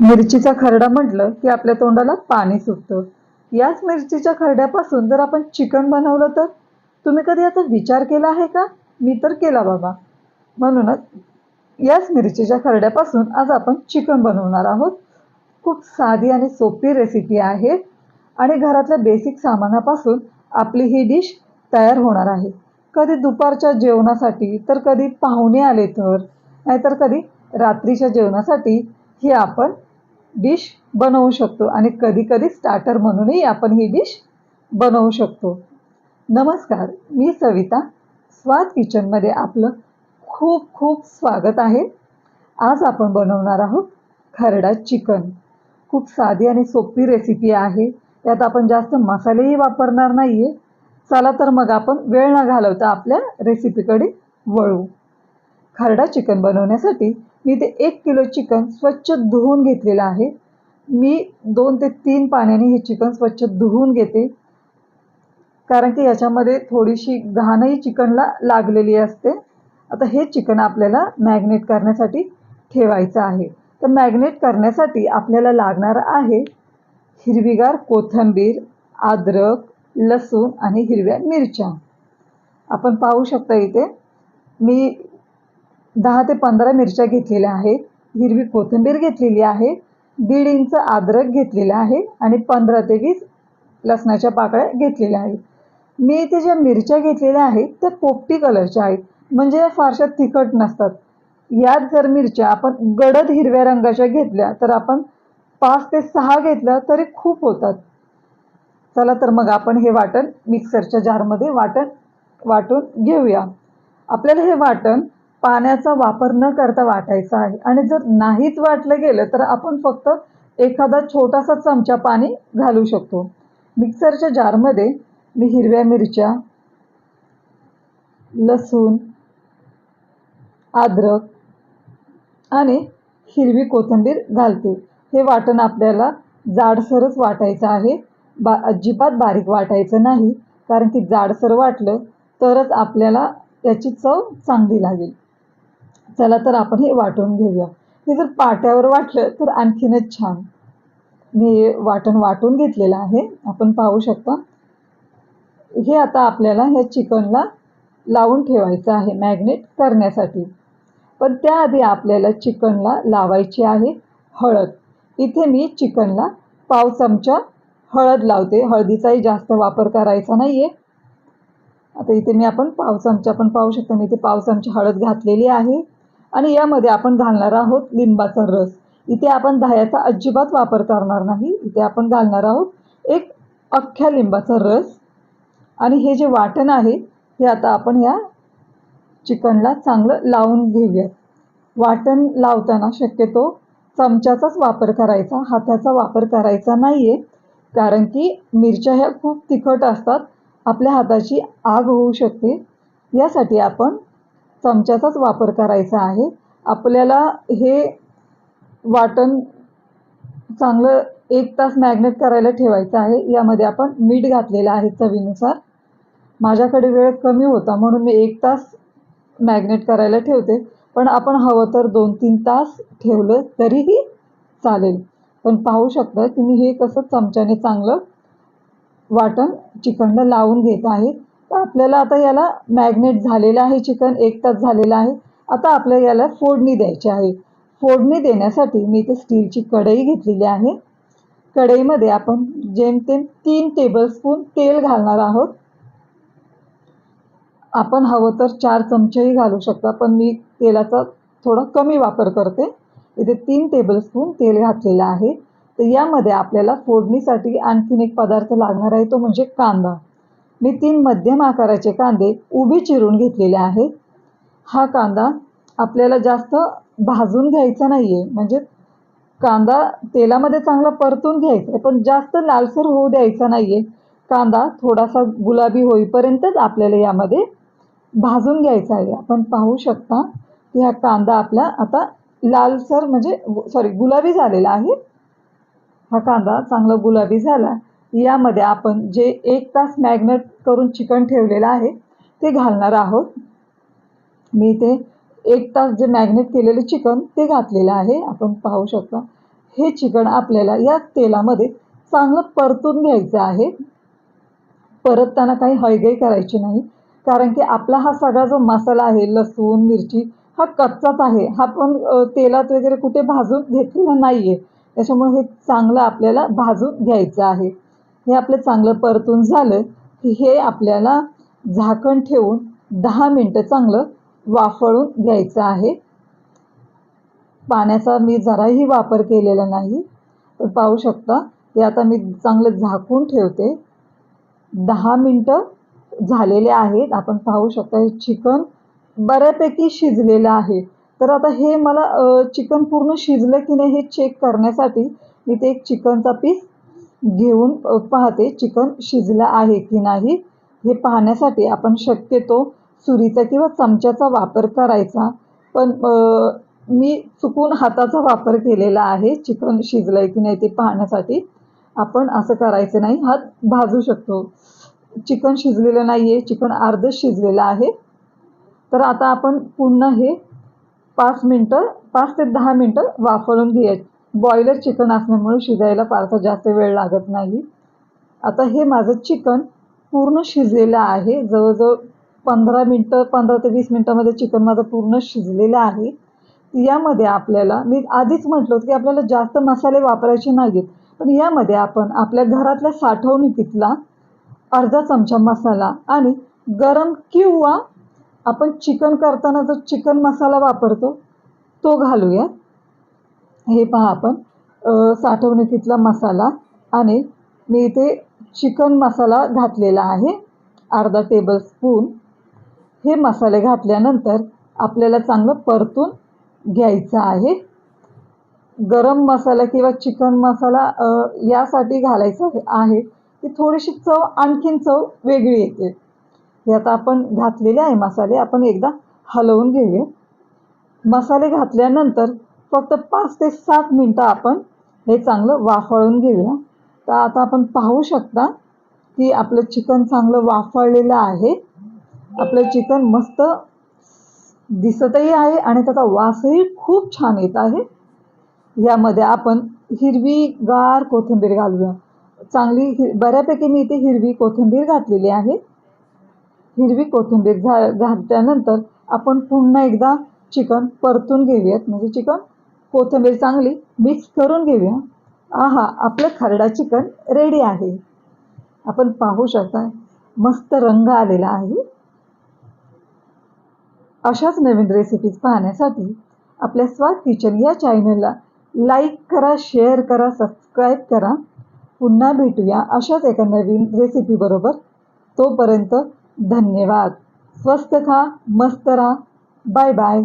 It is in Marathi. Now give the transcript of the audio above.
मिरचीचा खरडा म्हटलं की आपल्या तोंडाला पाणी सुटतं. याच मिरचीच्या खरड्यापासून जर आपण चिकन बनवलं तर? तुम्ही कधी याचा विचार केला आहे का? मी तर केला बाबा. म्हणूनच याच मिरचीच्या खरड्यापासून आज आपण चिकन बनवणार आहोत. खूप साधी आणि सोपी रेसिपी आहे आणि घरातल्या बेसिक सामानापासून आपली ही डिश तयार होणार आहे. कधी दुपारच्या जेवणासाठी तर कधी पाहुणे आले तर नाहीतर कधी रात्रीच्या जेवणासाठी ही आपण डिश बनवू शकतो. आणि कधीकधी स्टार्टर म्हणूनही आपण ही डिश बनवू शकतो. नमस्कार मी सविता. स्वाद किचनमध्ये आपलं खूप खूप स्वागत आहे. आज आपण बनवणार आहोत खरडा चिकन. खूप साधी आणि सोपी रेसिपी आहे. त्यात आपण जास्त मसालेही वापरणार नाही आहे चला तर मग आपण वेळ न घालवता आपल्या रेसिपीकडे वळू. खरडा चिकन बनवण्यासाठी मी ते एक किलो चिकन स्वच्छ धुवून घेतलेलं आहे. मी दोन ते तीन पाण्याने हे चिकन स्वच्छ धुवून घेते. कारण की याच्यामध्ये थोडीशी घाणही चिकनला लागलेली असते. आता हे चिकन आपल्याला मॅग्नेट करण्यासाठी ठेवायचं आहे. तर मॅग्नेट करण्यासाठी आपल्याला लागणार आहे हिरवीगार कोथिंबीर अद्रक लसूण आणि हिरव्या मिरच्या. आपण पाहू शकता इथे मी दहा ते पंधरा मिरच्या घेतलेल्या आहेत. हिरवी कोथिंबीर घेतलेली आहे. दीड इंच अद्रक घेतलेलं आहे आणि पंधरा ते वीस लसणाच्या पाकळ्या घेतलेल्या आहेत. मी इथे ज्या मिरच्या घेतलेल्या आहेत त्या पोपटी कलरच्या आहेत. म्हणजे या फारशा तिखट नसतात. यात जर मिरच्या आपण गडद हिरव्या रंगाच्या घेतल्या तर आपण पाच ते सहा घेतल्या तरी खूप होतात. चला तर मग आपण हे वाटण मिक्सरच्या जारमध्ये वाटण वाटून घेऊया. आपल्याला हे वाटण पाण्याचा वापर न करता वाटायचा आहे. आणि जर नाहीच वाटलं गेलं तर आपण फक्त एखादा छोटासा चमचा पाणी घालू शकतो. मिक्सरच्या जारमध्ये मी हिरव्या मिरच्या लसूण अद्रक आणि हिरवी कोथिंबीर घालते. हे वाटण आपल्याला जाडसरच वाटायचं आहे. बा अजिबात बारीक वाटायचं नाही. कारण की जाडसर वाटलं तरच आपल्याला त्याची चव चांगली लागेल. चला तर आपण हे वाटून घेऊया. हे जर पाट्यावर वाटलं तर आणखीनच छान. मी हे वाटण वाटून घेतलेलं आहे. आपण पाहू शकता. हे आता आपल्याला ह्या चिकनला लावून ठेवायचं आहे मॅग्नेट करण्यासाठी. पण त्याआधी आपल्याला चिकनला लावायची आहे हळद. इथे मी चिकनला पाव चमचा हळद लावते. हळदीचाही जास्त वापर करायचा नाही आहे आता इथे मी आपण पाव चमचा पण पाहू शकतो. मी इथे पाव चमचा हळद घातलेली आहे. आणि यामध्ये आपण घालणार आहोत लिंबाचा रस. इथे आपण दह्याचा अजिबात वापर करणार नाही. इथे आपण घालणार आहोत एक अख्ख्या लिंबाचा रस. आणि हे जे वाटण आहे हे आता आपण या चिकनला चांगलं लावून घेऊयात. वाटण लावताना शक्यतो चमच्याचाच वापर करायचा हाताचा वापर करायचा नाही आहे कारण की मिरच्या ह्या खूप तिखट असतात. आपल्या हाताची आग होऊ शकते. यासाठी आपण चमच्याचाच वापर करायचा आहे. आपल्याला हे वाटण चांगलं एक तास मॅग्नेट करायला ठेवायचं आहे. यामध्ये आपण मीठ घातलेलं आहे चवीनुसार. माझ्याकडे वेळ कमी होता म्हणून मी एक तास मॅग्नेट करायला ठेवते. पण आपण हवं तर दोन तीन तास ठेवलं तरीही चालेल. पण पाहू शकता की मी हे कसं चमच्याने चांगलं वाटण चिकनला लावून घेत आहे. तर आपल्याला आता याला मॅग्नेट झालेलं आहे चिकन एक तास झालेलं आहे. आता आपल्याला याला फोडणी द्यायची आहे. फोडणी देण्यासाठी मी इथे स्टीलची कढई घेतलेली आहे. कढईमध्ये आपण जेमतेम तीन टेबलस्पून तेल घालणार आहोत. आपण हवं तर चार चमचेही घालू शकता पण मी तेलाचा थोडा कमी वापर करते. इथे तीन टेबलस्पून तेल घातलेलं आहे. तर यामध्ये आपल्याला फोडणीसाठी आणखीन एक पदार्थ लागणार आहे तो म्हणजे कांदा. मी तीन मध्यम आकाराचे कांदे उभे चिरून घेतलेले आहेत. हा कांदा आपल्याला जास्त भाजून घ्यायचा नाही आहे म्हणजे कांदा तेलामध्ये चांगला परतून घ्यायचा आहे पण जास्त लालसर होऊ द्यायचा नाही आहे कांदा थोडासा गुलाबी होईपर्यंतच आपल्याला यामध्ये भाजून घ्यायचा आहे. आपण पाहू शकता की हा कांदा आपला आता लालसर म्हणजे सॉरी गुलाबी झालेला आहे. हा कांदा चांगला गुलाबी झाला. यामध्ये आपण जे एक तास मॅग्नेट करून चिकन ठेवलेलं आहे ते घालणार आहोत. मी ते एक तास जे मॅग्नेट केलेलं चिकन ते घातलेलं आहे. आपण पाहू शकता हे चिकन आपल्याला या तेलामध्ये चांगलं परतून घ्यायचं आहे. परतताना काही हयगय करायची नाही कारण की आपला हा सगळा जो मसाला आहे लसूण मिरची हा कच्चाच आहे. हा पण तेलात वगैरे कुठे भाजून घेतलेला नाही आहे त्याच्यामुळे हे चांगलं आपल्याला भाजून घ्यायचं आहे. हे आपलं चांगलं परतून झालं की हे आपल्याला झाकण ठेवून दहा मिनटं चांगलं वाफळून घ्यायचं आहे. पाण्याचा मी जराही वापर केलेला नाही. पाहू शकता हे आता मी चांगलं झाकून ठेवते. दहा मिनटं झालेले आहेत. आपण पाहू शकता हे चिकन बऱ्यापैकी शिजलेलं आहे. तर आता हे मला चिकन पूर्ण शिजलं की नाही हे चेक करण्यासाठी मी ते एक चिकनचा पीस घेऊन पाहते चिकन शिजलं आहे की नाही हे पाहण्यासाठी आपण शक्यतो सुरीचा किंवा चमच्याचा वापर करायचा. पण मी चुकून हाताचा वापर केलेला आहे चिकन शिजलं आहे की नाही ते पाहण्यासाठी. आपण असं करायचं नाही हात भाजू शकतो. चिकन शिजलेलं नाही आहे चिकन अर्धच शिजलेलं आहे. तर आता आपण पुन्हा हे पाच मिनटं पाच ते दहा मिनटं वाफळून घेऊया बॉयलर चिकन असल्यामुळे शिजायला फारसा जास्त वेळ लागत नाही. आता हे माझं चिकन पूर्ण शिजलेलं आहे. जवळजवळ पंधरा मिनटं पंधरा ते वीस मिनटामध्ये चिकन माझं पूर्ण शिजलेलं आहे. यामध्ये आपल्याला मी आधीच म्हटलं होतं की आपल्याला जास्त मसाले वापरायचे नाहीत पण यामध्ये आपण आपल्या घरातल्या साठवणुकीतला अर्धा चमचा मसाला आणि गरम किंवा आपण चिकन करताना जो चिकन मसाला वापरतो तो घालूयात. हे पहा आपण. साठवणुकीतला मसाला आणि मी इथे चिकन मसाला घातलेला आहे. अर्धा टेबल स्पून हे मसाले घातल्यानंतर आपल्याला चांगलं परतून घ्यायचं आहे. गरम मसाला किंवा चिकन मसाला यासाठी घालायचा आहे. की थोडीशी चव आणखीन चव वेगळी येते. हे आता आपण घातलेले आहे मसाले. आपण एकदा हलवून घेऊया. मसाले घातल्यानंतर फक्त पाच ते सात मिनटं आपण हे चांगलं वाफळून घेऊया. तर आता आपण पाहू शकता की आपलं चिकन चांगलं वाफळलेलं आहे. आपलं चिकन मस्त दिसतही आहे आणि त्याचा वासही खूप छान येत आहे. यामध्ये आपण हिरवी गार कोथिंबीर घालूया. चांगली हि बऱ्यापैकी मी इथे हिरवी कोथिंबीर घातलेली आहे. हिरवी कोथिंबीर झा घातल्यानंतर आपण पुन्हा एकदा चिकन परतून घेऊयात. म्हणजे चिकन कोथिंबीर चांगली मिक्स करून घेऊया. आहा आपलं खरडा चिकन रेडी आहे. आपण पाहू शकता मस्त रंग आलेला आहे. अशाच नवीन रेसिपीज पाहण्यासाठी आपल्या स्वाद किचन या चॅनलला लाईक करा शेअर करा सबस्क्राईब करा. पुन्हा भेटूया अशाच एका नवीन रेसिपीबरोबर तोपर्यंत धन्यवाद. स्वस्त खा मस्त राहा. Bye bye